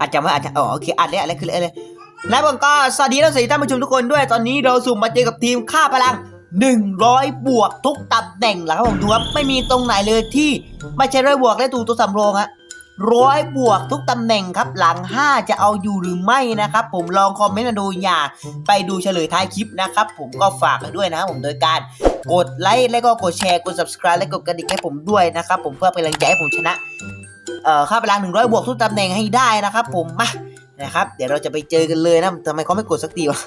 อาจจะไม่อาจจะอ๋อโอเคอัดเลยอัดเลยคือเลยแล้วผมก็สวัสดีท่านสวัสดีท่านผู้ชมทุกคนด้วยตอนนี้เราสุ่มมาเจอกับทีมค่าพลัง 100 บวกทุกตำแหน่งแล้วครับผมดูครับไม่มีตรงไหนเลยที่ไม่ใช่ร้อยบวกและตูตัวสำรองอะร้อยบวกทุกตำแหน่งครับหลัง 5 จะเอาอยู่หรือไม่นะครับ ผมลองคอมเมนต์มาดูอย่าไปดูเฉลยท้ายคลิปนะครับ ผมก็ฝากกันด้วยนะครับผมโดยการกดไลค์และก็กดแชร์กด subscribe และกดกระดิ่งให้ผมด้วยนะครับผมเพื่อเป็นกำลังใจให้ผมชนะ เอ่อค่าพลัง100บวกทุกตำแหน่งให้ได้นะครับ ผมมานะครับเดี๋ยวเราจะไปเจอกันเลยนะทำไมเขาไม่กดสักทีวะ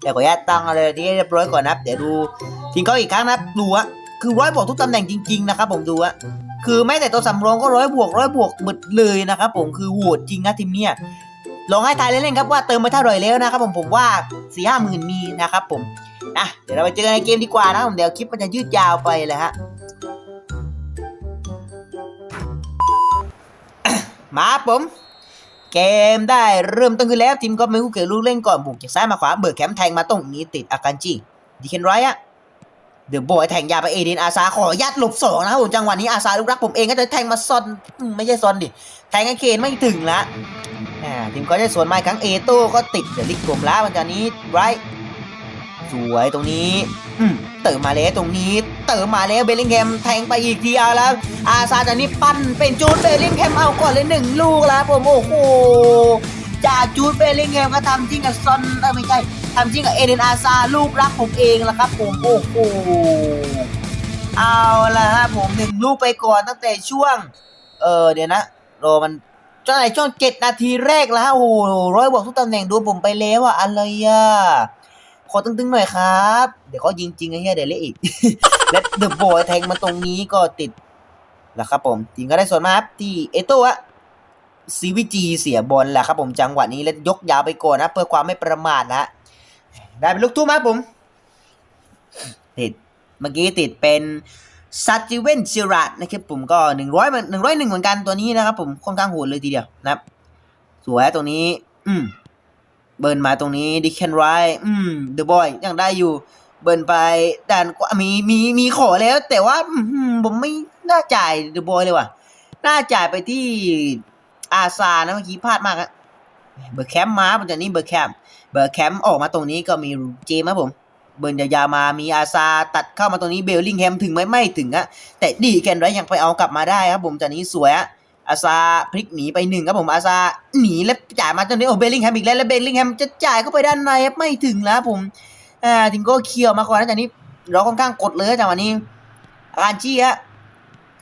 เดี๋ยวขออนุญาตตั้งอะไรนี้เรียบร้อยก่อนนะเดี๋ยวดูทีมเขาอีกครั้งนะดูอะคือร้อยบวกทุกตำแหน่งจริง ๆ นะครับ ผมดูอะคือแม้แต่ตัวสำรองก็ร้อยบวกร้อยบวกหมดเลยนะครับผมคือโหดจริงนะทีมเนี้ยลองให้ทายเล่นๆครับว่าเติมไปเท่าไหร่แล้วนะครับผมผมว่าสี่ห้าหมื่นมีนะครับผมนะเดี๋ยวเราไปเจอกันในเกมดีกว่านะผมเดี๋ยวคลิปมันจะยืดยาวไปเลยฮะ มาผมเกมได้เริ่มต้นขึ้นแล้วทีมก็ไม่คู่เกี่ยวลูกเล่นก่อนบุกจากซ้ายมาขวาเบิร์กแคมป์แทงมาตรงนี้ติดอาการจีดีเคนไรอะเดี๋ยวบอยแทงยาไปเอเดนอาซาขอยัดหลบสองนะครับผมจังหวะนี้อาซาลูกรักผมเองก็จะแทงมาซอนไม่ใช่ซอนดิแทงไอเคนไม่ถึงละทีมก็จะสวนไมาอีกครั้งเอโต้ก็ติดเดี๋ยวลิกกลมล้ามันจากนี้ไร สวยตรงนี้อืมเติมมาแล้วตรงนี้เติมมาแล้วเบลลิงแฮมแทงไปอีกทีเอาแล้ว อาซาจากนี้ปั้นเป็นจูดเบลลิงแฮมเอาก่อนเลยหนึ่งลูกแล้วผมโอ้โหจากจูดเบลลิงแฮมก็ทำจริงกับซอนเออไม่ใช่ทำจริงกับเอเดนอาซาลูกรักผมเองละครับ ผมโอ้โหเอาละฮะผมหนึ่งลูกไปก่อนตั้งแต่ช่วง เออเดี๋ยวนะรอมันช่วงไหนช่วงเจ็ดนาทีแรกแล้วฮะโอ้โหร้อยบอกทุกตำแหน่งโดนผมไปแล้วอะอะไรอะ ขอตึงๆหน่อยครับ เดี๋ยวเขายิงจริงไอ้เหี้ยเดี๋ยวเละอีก และเดอะบอยแทงมาตรงนี้ก็ติดแล้วครับผมทีมก็ได้ส่วนมาครับที่เอโต้ะซีวีจีเสียบอลแหละครับผมจังหวะนี้แล้วยกยาวไปก่อนนะ เพื่อความไม่ประมาทนะฮะได้เป็นลูกทุ่มครับผม ติดเมื่อกี้ติดเป็นซัตจิเวนชิรัตนะครับผมก็หนึ่งร้อยหนึ่งร้อยหนึ่งเหมือนกันตัวนี้นะครับผมค่อนข้างโหดเลยทีเดียวนะครับ สวยตรงนี้ อืม เบิร์นมาตรงนี้ดิเคนไรอืมเดอะบอยยังได้อยู่ เบิร์นไปด่านกว่ามีมีมีขอแล้ว แต่ว่าผมไม่น่าจ่ายเดอะบอยเลยว่ะ น่าจ่ายไปที่อาซานะเมื่อกี้พลาดมากอะเบอร์แคมมาปัจจุบันนี้เบอร์แคมเบอร์แคมออกมาตรงนี้ก็มีเจมครับผม เบิร์นยาวๆมามีอาซาตัดเข้ามาตรงนี้เบลลิงแฮมถึงไหมไม่ถึงอะแต่ดีแกนไรยังไปเอากลับมาได้ครับผมจากนี้สวยอะ อาซาพลิกหนีไปหนึ่งครับผมอาซาหนีแล้วจ่ายมาตรงนี้โอ้เบลลิงแฮมอีกแล้วแล้วเบลลิงแฮมจะจ่ายเข้าไปด้านในครับไม่ถึงแล้วผมอ่าทิงก้เคียวมาก่อนนะจากนี้เราค่อนข้างกดเลยจากวันนี้อาการจี้ฮะ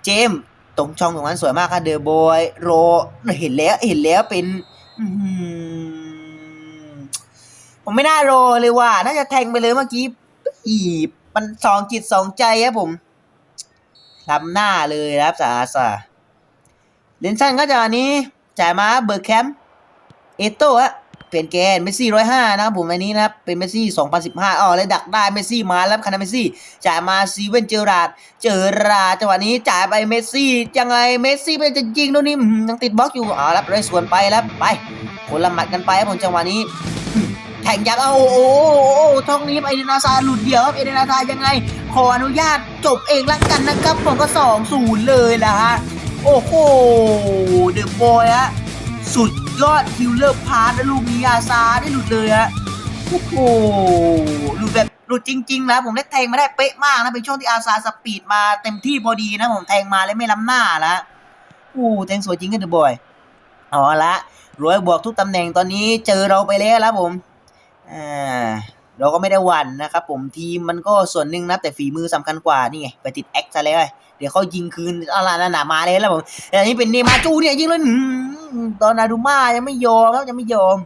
เจมส์ตรงช่องตรงนั้นสวยมากครับเดอะบอยโรเห็นแล้วเห็นแล้วเป็นผมไม่น่ารอเลยว่าน่าจะแทงไปเลยเมื่อกี้อีบมันสองจิตสองใจครับผมล้ำหน้าเลยนะครับสาอาสา เลนสันก็จะวันนี้ จ่ายมาเบิร์กแคมป์เอโต้ฮะเปลี่ยนแกนเมสซี่ร้อยห้านะครับผมอันนี้นะครับเป็นเมสซี่สองพันสิบห้าอ๋อเลยดักได้เมสซี่มาแล้วคะแนนเมสซี่จ่ายมาซีเวนเจอราดเจอราจังหวะนี้จ่ายไปเมสซี่ยังไงเมสซี่ไปจะยิงตรงนี้อื้อหือยังติดบล็อกอยู่อ๋อแล้วเลยสวนไปแล้วไปคนละหมัดกันไปครับผมจังหวะนี้แข่งยับเอาโอ้โหโอ้โหท้องนี้เอเดนาซาหลุดเดียวครับเอเดนาซายังไง ขออนุญาตจบเองละกันนะครับผมก็สองศูนย์เลยนะฮะ โอ้โห เดอะบอยฮะ สุดยอดคิลเลอร์พาร์ทนะลูกนี้อาซาได้หลุดเลยฮะ โอ้โห หลุดแบบหลุดจริงๆนะผมได้แทงมาได้เป๊ะมากนะ เป็นช่วงที่อาซาสปีดมาเต็มที่พอดีนะ ผมแทงมาแล้วไม่ล้ำหน้าละโอ้แทงสวยจริงกันเดอะบอยเอาละรวยบวกทุกตำแหน่งตอนนี้เจอเราไปแล้วแล้วผม อ่า เราก็ไม่ได้วันนะครับผมทีมมันก็ส่วนหนึ่งนะแต่ฝีมือสำคัญกว่านี่ไงไปติดแอคซะแล้วไงเดี๋ยวเขายิงคืนอะไรขนน่ะมาเลยแล้วผมแต่อันนี้เป็นเนมาจูเนี่ยยิงเลยอื้อหือตอนนาดูมายังไม่ยอมครับยังไม่ยอม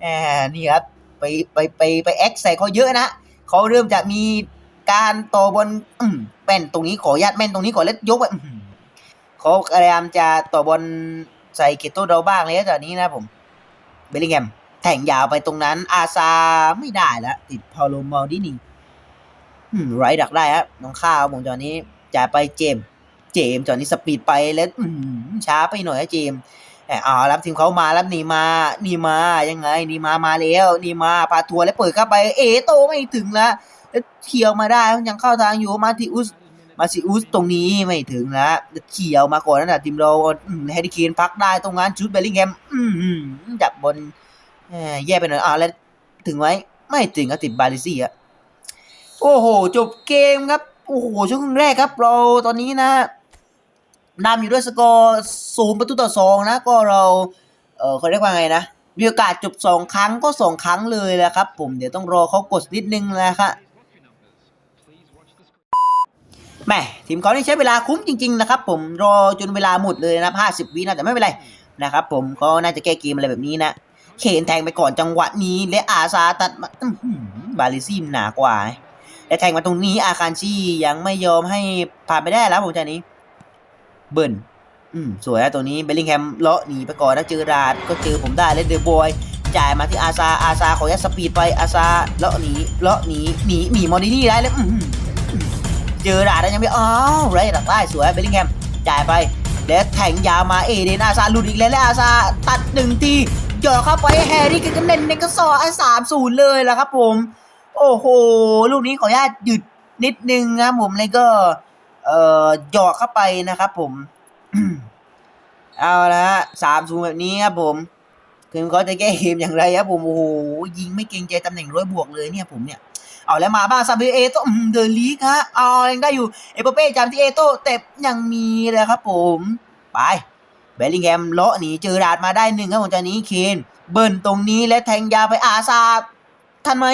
แหมนี่ครับไปไปไปไปแอคใส่เขาเยอะนะเขาเริ่มจะมีการต่อบอลแม่นตรงนี้ขอญาตแม่นตรงนี้ขอเล็ดยกไปเขาพยายามจะต่อบอลใส่เกตโต้เราบ้างเลยจากนี้นะผมเบลลิงแฮม แทงยาวไปตรงนั้น อาซาไม่ได้แล้วติดพาโลมอลดินีไรดักได้ครับน้องข้าวผมจอนี้จ่ายไปเจม เจมจอนี้สปีดไปแล้วช้าไปหน่อยนะเจมแอ๋อรับทีมเขามารับนีมานีมายังไงนีมามาแล้วนีมาพาทัวร์แล้วเปิดเข้าไป เอโตไม่ถึงแล้วเที่ยวมาได้ยังเข้าทางอยู่มาติอุสมาซิอุสตรงนี้ไม่ถึงนะเขียวมาก่อนนั่ะทีมเราแฮร์รี่เคนพักได้ตรงนั้นชุดเบลลิงแฮมจับบอล แย่ไปหน่อยอ่าแล้วถึงไหมไม่ถึงก็ติดบาลิซี่อะโอ้โห จบเกมครับ โอ้โห ช่วงแรกครับ เราตอนนี้นะนำอยู่ด้วยสกอร์ศูนย์ประตูต่อสองนะ ก็เรา เออเขาเรียกว่าไงนะมีโอกาสจบสองครั้งก็สองครั้งเลยแหละครับ ผมเดี๋ยวต้องรอเขากดนิดนึงนะครับแม่ทีมเขานี่ใช้เวลาคุ้มจริงๆนะครับ ผมรอจนเวลาหมดเลยนะครับห้าสิบวินะแต่ไม่เป็นไรนะครับ ผมก็น่าจะแก้เกมอะไรแบบนี้นะ เคนแทงไปก่อนจังหวะนี้ และอาซาตัดมาอื้อหือบาลิซี่หนากว่า และแทงมาตรงนี้อาคารชียังไม่ยอมให้ผ่านไปได้แล้วผมจานี้ เบิร์นอืมสวยนะตัวนี้เบลลิงแฮมเลาะหนีไปก่อนแล้วเจอราดก็เจอผมได้แล้วเดอะบอยจ่ายมาที่อาซาอาซาขอยัดสปีดไปอาซาเลาะหนีเลาะหนีหนีหนีมอดินี่ได้แล้วเจอราดแล้วยังไม่อ้าวไรหลักได้สวยเบลลิงแฮมจ่ายไปแล้วแทงยาวมาเอเดนอาซาหลุดอีกแล้วแล้วอาซาตัดหนึ่งที จ่อเข้าไปแฮร์รี่กันเน้นในกระสอไอ้สามศูนย์เลยละครับผม โอ้โห ลูกนี้ขออนุญาตหยุดนิดนึงนะผมเลยก็ เอ่อหยอกเข้าไปนะครับผม เอาละสามศูนย์แบบนี้ครับผมถึงเขาจะแก้เกมอย่างไรครับผม โอ้โห ยิงไม่เกรงใจตำแหน่งร้อยบวกเลยเนี่ยผมเนี่ยเอาแล้วมาบ้างซาบิเอโตเดอลีกฮะเอายังได้อยู่ เอเปเป้จำที่เอโตแต่ยังมีเลยครับผม ไป เบลลิงแฮมเลาะหนีเจอราดมาได้หนึ่งครับผมจากนี้เคนเบิร์นตรงนี้และแทงยาไปอาซาทันไหม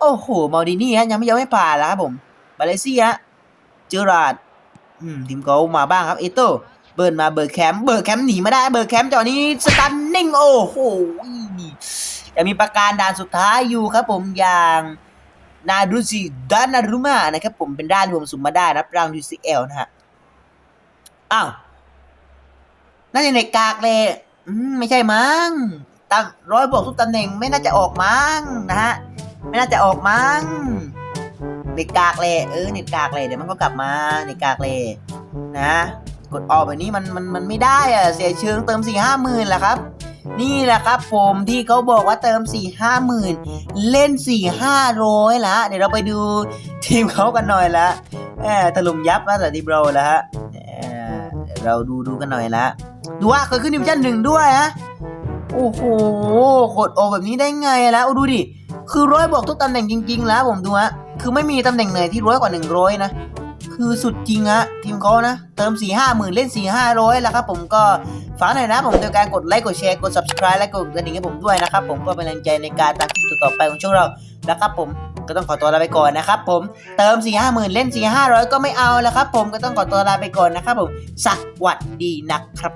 โอ้โหมาดินี่ฮะยังไม่ยอมให้ผ่านแล้วครับผมมาเลเซียฮะเจอราดอืมทีมเขามาบ้างครับเอโตเบิร์นมาเบิร์แคมเบิร์แคมหนีมาได้เบิร์แคมจอนี้สตันนิ่งโอ้โหยังมีประการด่านสุดท้ายอยู่ครับผมอย่างนาดูซิดานารุมานะครับผมเป็นด้านรวมสุ่มมาได้นะรับรางดูซิเอลนะฮะอ้าว น่าจะในกากเลยอืมไม่ใช่มั้งตามร้อยบวกทุกตำแหน่งไม่น่าจะออกมั้งนะฮะ ไม่น่าจะออกมั้งเน็ตกากเลยเออเน็ตกากเลยเดี๋ยวมันก็กลับมาเน็ตกากเลยนะกดออกแบบนี้มันมันมันไม่ได้อะเสียเชิงเติมสี่ห้าหมื่นแหละครับ นี่แหละครับผมที่เขาบอกว่าเติมสี่ห้าหมื่นเล่นสี่ห้าร้อยละเดี๋ยวเราไปดูทีมเขากันหน่อยละแหมถล่มยับแล้วแต่ทีมเราล้วฮะเราดูดูกันหน่อยละ ดูว่าเคยขึ้นดิวิชั่นหนึ่งด้วยฮะโอ้โหกดออกแบบนี้ได้ไงแล้วดูดิ คือร้อยบอกทุกตำแหน่งจริง ๆ แล้วผมดูฮะ คือไม่มีตำแหน่งไหนที่ร้อยกว่าหนึ่งร้อยนะ คือสุดจริงฮะทีมเขานะ เติม4ี่ห้าหมื่นเล่น4ี่ห้าร้อยแล้วครับผมก็ฝากหน่อยนะผมโดยการกดไลค์ กดแชร์ กด subscribe และกดกระดิ่งให้ผมด้วยนะครับผมก็เป็นแรงใจในการตามคลิปต่อไปของช่องเรานะครับผมก็ต้องขอตัวลาไปก่อนนะครับผมเติม4ี่ห้าหมื่นเล่น4ี่ห้าร้อยก็ไม่เอาแล้วครับผมก็ต้องขอตัวลาไปก่อนนะครับผมสวัสดีนะครับ